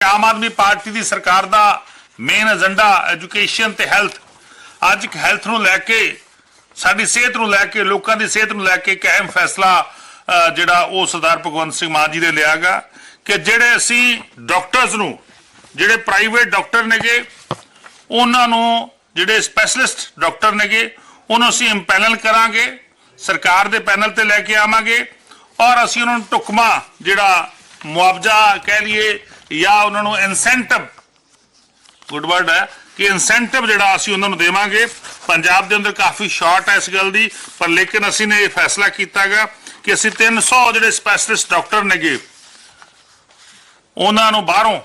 Aam Aadmi party ਦੀ ਸਰਕਾਰ ਦਾ ਮੇਨ ਏਜੰਡਾ ਐਜੂਕੇਸ਼ਨ ਤੇ ਹੈਲਥ ਅੱਜ ਹੈਲਥ ਨੂੰ ਲੈ ਕੇ, ਸਾਡੀ ਸਿਹਤ ਨੂੰ ਲੈ ਕੇ, ਲੋਕਾਂ ਦੀ ਸਿਹਤ ਨੂੰ ਲੈ ਕੇ ਇੱਕ ਅਹਿਮ ਫੈਸਲਾ ਜਿਹੜਾ ਉਹ ਸਰਦਾਰ ਭਗਵੰਤ ਸਿੰਘ ਮਾਨ ਜੀ ਨੇ ਲਿਆਗਾ ਕਿ ਜਿਹੜੇ ਅਸੀਂ ਡਾਕਟਰਸ ਨੂੰ, ਜਿਹੜੇ ਪ੍ਰਾਈਵੇਟ ਡਾਕਟਰ ਨੇਗੇ, ਉਹਨਾਂ ਨੂੰ ਜਿਹੜੇ ਸਪੈਸ਼ਲਿਸਟ ਡਾਕਟਰ ਨੇਗੇ, ਉਹਨੂੰ ਅਸੀਂ ਇੰਪੈਨਲ ਕਰਾਂਗੇ, ਸਰਕਾਰ ਦੇ ਪੈਨਲ ਤੇ ਲੈ ਕੇ ਆਵਾਂਗੇ ਔਰ ਅਸੀਂ ਉਹਨਾਂ ਨੂੰ ਟੁਕਮਾ ਜਿਹੜਾ ਮੁਆਵਜ਼ਾ ਕਹਿ ਲਈਏ ਜਾਂ ਉਹਨਾਂ ਨੂੰ ਇਨਸੈਂਟਿਵ ਗੁੱਡ ਵਰਡ ਹੈ, ਕਿ ਇਨਸੈਂਟਿਵ ਜਿਹੜਾ ਅਸੀਂ ਉਹਨਾਂ ਨੂੰ ਦੇਵਾਂਗੇ। ਪੰਜਾਬ ਦੇ ਅੰਦਰ ਕਾਫੀ ਸ਼ਾਰਟ ਹੈ ਇਸ ਗੱਲ ਦੀ, ਪਰ ਲੇਕਿਨ ਅਸੀਂ ਨੇ ਇਹ ਫੈਸਲਾ ਕੀਤਾਗਾ ਕਿ ਅਸੀਂ 300 ਜਿਹੜੇ ਸਪੈਸ਼ਲਿਸਟ ਡਾਕਟਰ ਨੇਗੇ, ਉਹਨਾਂ ਨੂੰ ਬਾਹਰੋਂ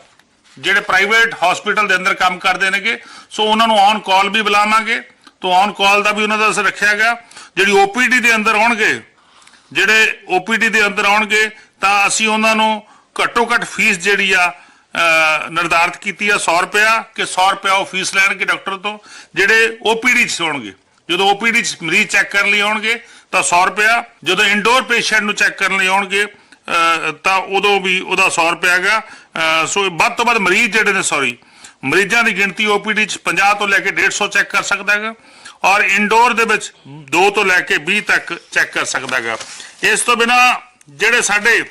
ਜਿਹੜੇ ਪ੍ਰਾਈਵੇਟ ਹਸਪੀਟਲ ਦੇ ਅੰਦਰ ਕੰਮ ਕਰਦੇ ਨੇਗੇ, ਸੋ ਉਹਨਾਂ ਨੂੰ ਔਨ ਕਾਲ ਵੀ ਬੁਲਾਵਾਂਗੇ। ਤੋਂ ਔਨ ਕਾਲ ਦਾ ਵੀ ਉਹਨਾਂ ਦਾ ਅਸੀਂ ਰੱਖਿਆ ਗਿਆ ਜਿਹੜੀ ਓਪੀਡੀ ਦੇ ਅੰਦਰ ਆਉਣਗੇ, ਜਿਹੜੇ ਓਪੀਡੀ ਦੇ ਅੰਦਰ ਆਉਣਗੇ, ਤਾਂ ਅਸੀਂ ਉਹਨਾਂ ਨੂੰ ਘੱਟੋ ਘੱਟ ਫੀਸ ਜਿਹੜੀ ਆ ਅਹ, ਨਿਰਧਾਰਿਤ ਕੀਤੀ ਆ 100 ਰੁਪਿਆ ਕਿ 100 ਰੁਪਿਆ ਉਹ ਫੀਸ ਲੈਣਗੇ ਡਾਕਟਰ ਤੋਂ ਜਿਹੜੇ ਓਪੀਡੀ 'ਚ ਹੋਣਗੇ। ਜਦੋਂ ਓਪੀਡੀ 'ਚ ਮਰੀਜ਼ ਚੈੱਕ ਕਰਨ ਲਈ ਆਉਣਗੇ ਤਾਂ 100 ਰੁਪਿਆ ਜਦੋਂ ਇੰਡੋਰ ਪੇਸ਼ੈਂਟ ਨੂੰ ਚੈੱਕ ਕਰਨ ਲਈ ਆਉਣਗੇ ਤਾਂ ਉਦੋਂ ਵੀ ਉਹਦਾ 100 ਰੁਪਿਆ ਹੈਗਾ। ਸੋ ਵੱਧ ਤੋਂ ਵੱਧ ਮਰੀਜ਼ ਜਿਹੜੇ ਨੇ ਸੌਰੀ ਮਰੀਜ਼ਾਂ ਦੀ ਗਿਣਤੀ ਓਪੀਡੀ 'ਚ 50 ਤੋਂ ਲੈ ਕੇ 150 ਚੈੱਕ ਕਰ ਸਕਦਾ ਹੈਗਾ ਔਰ ਇੰਡੋਰ ਦੇ ਵਿੱਚ 2 ਤੋਂ ਲੈ ਕੇ 20 ਤੱਕ ਚੈੱਕ ਕਰ ਸਕਦਾ ਹੈਗਾ। ਇਸ ਤੋਂ ਬਿਨਾ ਜਿਹੜੇ ਸਾਡੇ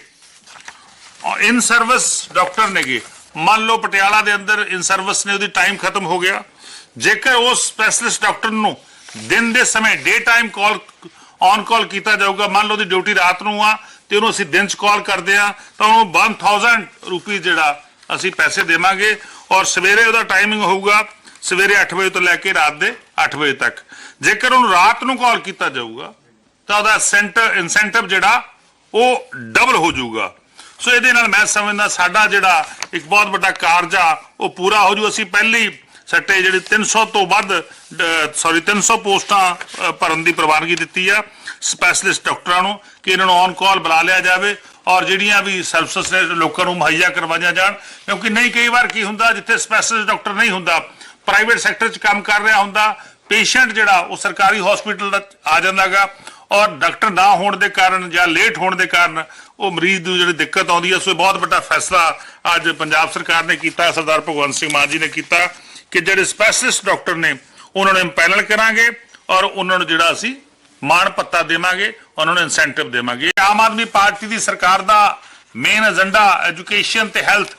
ਇਨ ਸਰਵਿਸ ਡਾਕਟਰ ਨੇਗੇ ਮੰਨ ਲਓ ਪਟਿਆਲਾ ਦੇ ਅੰਦਰ ਇਨ ਸਰਵਿਸ ਨੇ ਉਹਦੀ ਟਾਈਮ ਖਤਮ ਹੋ ਗਿਆ। ਜੇਕਰ ਉਸ ਸਪੈਸ਼ਲਿਸਟ ਡਾਕਟਰ ਨੂੰ ਦਿਨ ਦੇ ਸਮੇਂ ਡੇ ਟਾਈਮ ਕਾਲ ਔਨ ਕਾਲ ਕੀਤਾ ਜਾਊਗਾ, ਮੰਨ ਲਓ ਉਹਦੀ ਡਿਊਟੀ ਰਾਤ ਨੂੰ ਆ, ਤੇ ਉਹਨੂੰ ਅਸੀਂ ਦਿਨ ਚ ਕਾਲ ਕਰਦੇ ਆ, ਤਾਂ ਉਹਨੂੰ 1000 ਰੁਪਏ ਜਿਹੜਾ ਅਸੀਂ ਪੈਸੇ ਦੇਵਾਂਗੇ ਔਰ ਸਵੇਰੇ ਉਹਦਾ ਟਾਈਮਿੰਗ ਹੋਊਗਾ ਸਵੇਰੇ 8 ਵਜੇ ਤੋਂ ਲੈ ਕੇ ਰਾਤ ਦੇ 8 ਵਜੇ ਤੱਕ। ਜੇਕਰ ਉਹਨੂੰ ਰਾਤ ਨੂੰ ਕਾਲ ਕੀਤਾ ਜਾਊਗਾ, ਤਾਂ ਉਹਦਾ ਸੈਂਟਰ ਇਨਸੈਂਟਿਵ ਜਿਹੜਾ ਉਹ ਡਬਲ ਹੋ ਜਾਊਗਾ। ਸੋ ਇਹਦੇ ਨਾਲ ਮੈਂ ਸਮਝਦਾ ਸਾਡਾ ਜਿਹੜਾ ਇੱਕ ਬਹੁਤ ਵੱਡਾ ਕਾਰਜ ਆ, ਉਹ ਪੂਰਾ ਹੋ ਜੂ। ਅਸੀਂ ਪਹਿਲੀ ਸੱਟੇ ਜਿਹੜੀ 300 ਤੋਂ ਵੱਧ ਸੌਰੀ 300 ਪੋਸਟਾਂ ਭਰਨ ਦੀ ਪ੍ਰਵਾਨਗੀ ਦਿੱਤੀ ਆ ਸਪੈਸ਼ਲਿਸਟ ਡਾਕਟਰਾਂ ਨੂੰ ਕਿ ਇਹਨਾਂ ਨੂੰ ਔਨ ਕਾਲ ਬੁਲਾ ਲਿਆ ਜਾਵੇ ਔਰ ਜਿਹੜੀਆਂ ਵੀ ਸਰਵਿਸਿਜ਼ ਨੇ ਲੋਕਾਂ ਨੂੰ ਮੁਹੱਈਆ ਕਰਵਾਈਆਂ ਜਾਣ। ਕਿਉਂਕਿ ਨਹੀਂ ਕਈ ਵਾਰ ਕੀ ਹੁੰਦਾ, ਜਿੱਥੇ ਸਪੈਸ਼ਲਿਸਟ ਡਾਕਟਰ ਨਹੀਂ ਹੁੰਦਾ ਪ੍ਰਾਈਵੇਟ ਸੈਕਟਰ 'ਚ ਕੰਮ ਕਰ ਰਿਹਾ ਹੁੰਦਾ ਪੇਸ਼ੈਂਟ ਜਿਹੜਾ ਉਹ ਸਰਕਾਰੀ ਹਸਪੀਟਲ ਦਾ ਆ ਜਾਂਦਾਗਾ। ਔਰ ਡਾਕਟਰ ਨਾ ਹੋਣ ਦੇ ਕਾਰਨ ਜਾਂ ਲੇਟ ਹੋਣ ਦੇ ਕਾਰਨ ਉਹ ਮਰੀਜ਼ ਨੂੰ ਜਿਹੜੀ ਦਿੱਕਤ ਆਉਂਦੀ ਹੈ, ਸੋ ਇਹ ਬਹੁਤ ਵੱਡਾ ਫੈਸਲਾ ਅੱਜ ਪੰਜਾਬ ਸਰਕਾਰ ਨੇ ਕੀਤਾ, ਸਰਦਾਰ ਭਗਵੰਤ ਸਿੰਘ ਮਾਨ ਜੀ ਨੇ ਕੀਤਾ ਕਿ ਜਿਹੜੇ ਸਪੈਸ਼ਲਿਸਟ ਡਾਕਟਰ ਨੇ, ਉਹਨਾਂ ਨੂੰ ਇੰਪੈਨਲ ਕਰਾਂਗੇ ਔਰ ਉਹਨਾਂ ਨੂੰ ਜਿਹੜਾ ਅਸੀਂ ਮਾਣ ਪੱਤਾ ਦੇਵਾਂਗੇ, ਉਹਨਾਂ ਨੂੰ ਇਨਸੈਂਟਿਵ ਦੇਵਾਂਗੇ। ਆਮ ਆਦਮੀ ਪਾਰਟੀ ਦੀ ਸਰਕਾਰ ਦਾ ਮੇਨ ਏਜੰਡਾ ਐਜੂਕੇਸ਼ਨ ਤੇ ਹੈਲਥ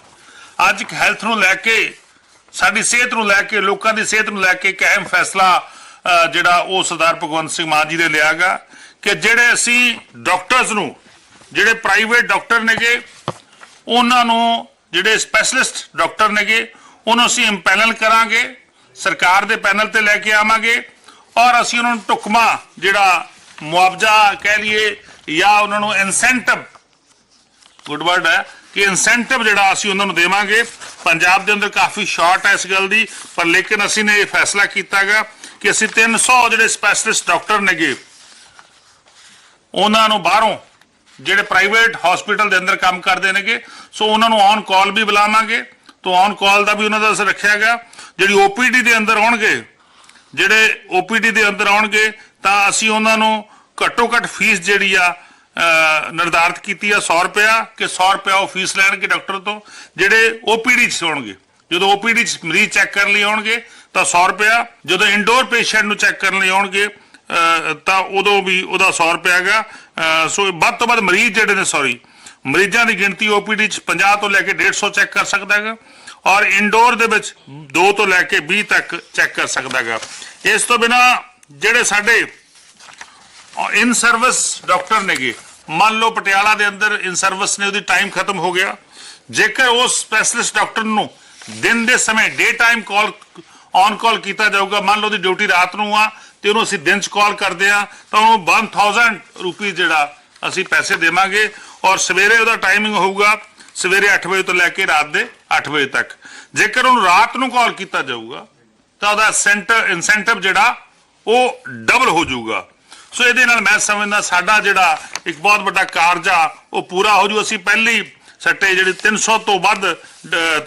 ਅੱਜ ਹੈਲਥ ਨੂੰ ਲੈ ਕੇ, ਸਾਡੀ ਸਿਹਤ ਨੂੰ ਲੈ ਕੇ, ਲੋਕਾਂ ਦੀ ਸਿਹਤ ਨੂੰ ਲੈ ਕੇ ਇੱਕ ਅਹਿਮ ਫੈਸਲਾ ਜਿਹੜਾ ਉਹ ਸਰਦਾਰ ਭਗਵੰਤ ਸਿੰਘ ਮਾਨ ਜੀ ਨੇ ਲਿਆਗਾ ਕਿ ਜਿਹੜੇ ਅਸੀਂ ਡਾਕਟਰਸ ਨੂੰ, ਜਿਹੜੇ ਪ੍ਰਾਈਵੇਟ ਡਾਕਟਰ ਨੇਗੇ, ਉਹਨਾਂ ਨੂੰ ਜਿਹੜੇ ਸਪੈਸ਼ਲਿਸਟ ਡਾਕਟਰ ਨੇਗੇ, ਉਹਨੂੰ ਅਸੀਂ ਇੰਪੈਨਲ ਕਰਾਂਗੇ, ਸਰਕਾਰ ਦੇ ਪੈਨਲ ਤੇ ਲੈ ਕੇ ਆਵਾਂਗੇ, ਔਰ ਅਸੀਂ ਉਹਨਾਂ ਨੂੰ ਟੁਕਮਾ ਜਿਹੜਾ ਮੁਆਵਜ਼ਾ ਕਹਿ ਲਈਏ, ਜਾਂ ਉਹਨਾਂ ਨੂੰ ਇਨਸੈਂਟਿਵ ਗੁੱਡ ਵਰਡ ਹੈ, ਕਿ ਇਨਸੈਂਟਿਵ ਜਿਹੜਾ ਅਸੀਂ ਉਹਨਾਂ ਨੂੰ ਦੇਵਾਂਗੇ। ਪੰਜਾਬ ਦੇ ਅੰਦਰ ਕਾਫੀ ਸ਼ਾਰਟ ਹੈ ਇਸ ਗੱਲ ਦੀ, ਪਰ ਲੇਕਿਨ ਅਸੀਂ ਨੇ ਇਹ ਫੈਸਲਾ ਕੀਤਾਗਾ ਕਿ ਅਸੀਂ 300 ਜਿਹੜੇ ਸਪੈਸ਼ਲਿਸਟ ਡਾਕਟਰ ਨੇਗੇ ਉਹਨਾਂ ਨੂੰ ਬਾਹਰੋਂ ਜਿਹੜੇ ਪ੍ਰਾਈਵੇਟ ਹਸਪੀਟਲ ਦੇ ਅੰਦਰ ਕੰਮ ਕਰਦੇ ਨੇਗੇ, ਸੋ ਉਹਨਾਂ ਨੂੰ ਔਨ ਕਾਲ ਵੀ ਬੁਲਾਵਾਂਗੇ। ਤੋਂ ਔਨ ਕਾਲ ਦਾ ਵੀ ਉਹਨਾਂ ਦਾ ਅਸਰ ਰੱਖਿਆ ਗਿਆ। ਜਿਹੜੀ ਓਪੀਡੀ ਦੇ ਅੰਦਰ ਆਉਣਗੇ, ਜਿਹੜੇ ਓਪੀਡੀ ਦੇ ਅੰਦਰ ਆਉਣਗੇ, ਤਾਂ ਅਸੀਂ ਉਹਨਾਂ ਨੂੰ ਘੱਟੋ ਘੱਟ ਫੀਸ ਜਿਹੜੀ ਆ ਨਿਰਧਾਰਤ ਕੀਤੀ ਆ 100 ਰੁਪਿਆ ਕਿ 100 ਰੁਪਿਆ ਉਹ ਫੀਸ ਲੈਣਗੇ ਡਾਕਟਰ ਤੋਂ, ਜਿਹੜੇ ਓਪੀਡੀ 'ਚ ਹੋਣਗੇ। ਜਦੋਂ ਓਪੀਡੀ 'ਚ ਮਰੀਜ਼ ਚੈੱਕ ਕਰਨ ਲਈ ਆਉਣਗੇ, ਤਾਂ 100 ਰੁਪਿਆ ਜਦੋਂ ਇਨਡੋਰ ਪੇਸ਼ੈਂਟ ਨੂੰ ਚੈੱਕ ਕਰਨ ਲਈ ਆਉਣਗੇ ਤਾਂ ਉਦੋਂ ਵੀ ਉਹਦਾ 100 ਰੁਪਿਆ ਹੈਗਾ। ਸੋ ਵੱਧ ਤੋਂ ਵੱਧ ਮਰੀਜ਼ ਜਿਹੜੇ ਨੇ ਸੌਰੀ ਮਰੀਜ਼ਾਂ ਦੀ ਗਿਣਤੀ ਓਪੀਡੀ 'ਚ 50 ਤੋਂ ਲੈ ਕੇ 150 ਚੈੱਕ ਕਰ ਸਕਦਾ ਹੈਗਾ ਔਰ ਇੰਡੋਰ ਦੇ ਵਿੱਚ 2 ਤੋਂ ਲੈ ਕੇ 20 ਤੱਕ ਚੈੱਕ ਕਰ ਸਕਦਾ ਹੈਗਾ। ਇਸ ਤੋਂ ਬਿਨਾ ਜਿਹੜੇ ਸਾਡੇ ਇਨ ਸਰਵਿਸ ਡਾਕਟਰ ਨੇਗੇ, ਮੰਨ ਲਓ ਪਟਿਆਲਾ ਦੇ ਅੰਦਰ ਇਨ ਸਰਵਿਸ ਨੇ, ਉਹਦੀ ਟਾਈਮ ਖਤਮ ਹੋ ਗਿਆ। ਜੇਕਰ ਉਸ ਸਪੈਸ਼ਲਿਸਟ ਡਾਕਟਰ ਨੂੰ ਦਿਨ ਦੇ ਸਮੇਂ ਡੇ ਟਾਈਮ ਕਾਲ ਔਨ ਕਾਲ ਕੀਤਾ ਜਾਊਗਾ, ਮੰਨ ਲਓ ਉਹਦੀ ਡਿਊਟੀ ਰਾਤ ਨੂੰ ਆ ਤੇ ਉਹਨੂੰ ਅਸੀਂ ਦਿਨ ਚ ਕਾਲ ਕਰਦੇ ਆ ਤਾਂ ਉਹਨੂੰ 1000 ਰੁਪਏ ਜਿਹੜਾ ਅਸੀਂ ਪੈਸੇ ਦੇਵਾਂਗੇ ਔਰ ਸਵੇਰੇ ਉਹਦਾ ਟਾਈਮਿੰਗ ਹੋਊਗਾ ਸਵੇਰੇ 8 ਵਜੇ ਤੋਂ ਲੈ ਕੇ ਰਾਤ ਦੇ 8 ਵਜੇ ਤੱਕ। ਜੇਕਰ ਉਹਨੂੰ ਰਾਤ ਨੂੰ ਕਾਲ ਕੀਤਾ ਜਾਊਗਾ, ਤਾਂ ਉਹਦਾ ਸੈਂਟਰ ਇਨਸੈਂਟਿਵ ਜਿਹੜਾ, ਉਹ ਡਬਲ ਹੋ ਜਾਊਗਾ। ਸੋ ਇਹਦੇ ਨਾਲ ਮੈਂ ਸਮਝਦਾ ਸਾਡਾ ਜਿਹੜਾ ਇੱਕ ਬਹੁਤ ਵੱਡਾ ਕਾਰਜ ਆ, ਉਹ ਪੂਰਾ ਹੋ ਜੂ। ਅਸੀਂ ਪਹਿਲੀ ਸੱਟੇ ਜਿਹੜੀ 300 ਤੋਂ ਵੱਧ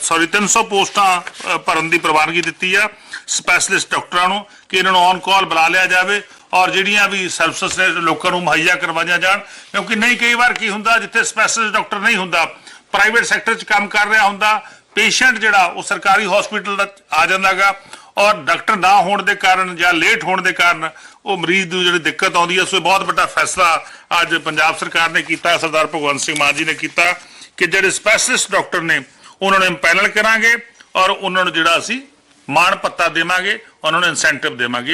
ਸੌਰੀ 300 ਪੋਸਟਾਂ ਭਰਨ ਦੀ ਪ੍ਰਵਾਨਗੀ ਦਿੱਤੀ ਆ। ਸਪੈਸ਼ਲਿਸਟ ਡਾਕਟਰਾਂ ਨੂੰ ਕਿ ਇਹਨਾਂ ਨੂੰ ਔਨ ਕਾਲ ਬੁਲਾ ਲਿਆ ਜਾਵੇ ਔਰ ਜਿਹੜੀਆਂ ਵੀ ਸਰਵਿਸਿਜ਼ ਨੇ ਲੋਕਾਂ ਨੂੰ ਮੁਹੱਈਆ ਕਰਵਾਈਆਂ ਜਾਣ। ਕਿਉਂਕਿ ਨਹੀਂ ਕਈ ਵਾਰ ਕੀ ਹੁੰਦਾ, ਜਿੱਥੇ ਸਪੈਸ਼ਲਿਸਟ ਡਾਕਟਰ ਨਹੀਂ ਹੁੰਦਾ ਪ੍ਰਾਈਵੇਟ ਸੈਕਟਰ 'ਚ ਕੰਮ ਕਰ ਰਿਹਾ ਹੁੰਦਾ ਪੇਸ਼ੈਂਟ ਜਿਹੜਾ ਉਹ ਸਰਕਾਰੀ ਹਸਪੀਟਲ ਦਾ ਆ ਜਾਂਦਾਗਾ ਔਰ ਡਾਕਟਰ ਨਾ ਹੋਣ ਦੇ ਕਾਰਨ ਜਾਂ ਲੇਟ ਹੋਣ ਦੇ ਕਾਰਨ ਉਹ ਮਰੀਜ਼ ਨੂੰ ਜਿਹੜੀ ਦਿੱਕਤ ਆਉਂਦੀ ਹੈ, ਸੋ ਇਹ ਬਹੁਤ ਵੱਡਾ ਫੈਸਲਾ ਅੱਜ ਪੰਜਾਬ ਸਰਕਾਰ ਨੇ ਕੀਤਾ, ਸਰਦਾਰ ਭਗਵੰਤ ਸਿੰਘ ਮਾਨ ਜੀ ਨੇ ਕੀਤਾ ਕਿ ਜਿਹੜੇ ਸਪੈਸ਼ਲਿਸਟ ਡਾਕਟਰ ਨੇ, ਉਹਨਾਂ ਨੂੰ ਇੰਪੈਨਲ ਕਰਾਂਗੇ ਔਰ ਉਹਨਾਂ ਨੂੰ ਜਿਹੜਾ ਅਸੀਂ ਮਾਣ ਪੱਤਾ ਦੇਵਾਂਗੇ ਉਹਨਾਂ ਨੂੰ ਇਨਸੈਂਟਿਵ ਦੇਵਾਂਗੇ।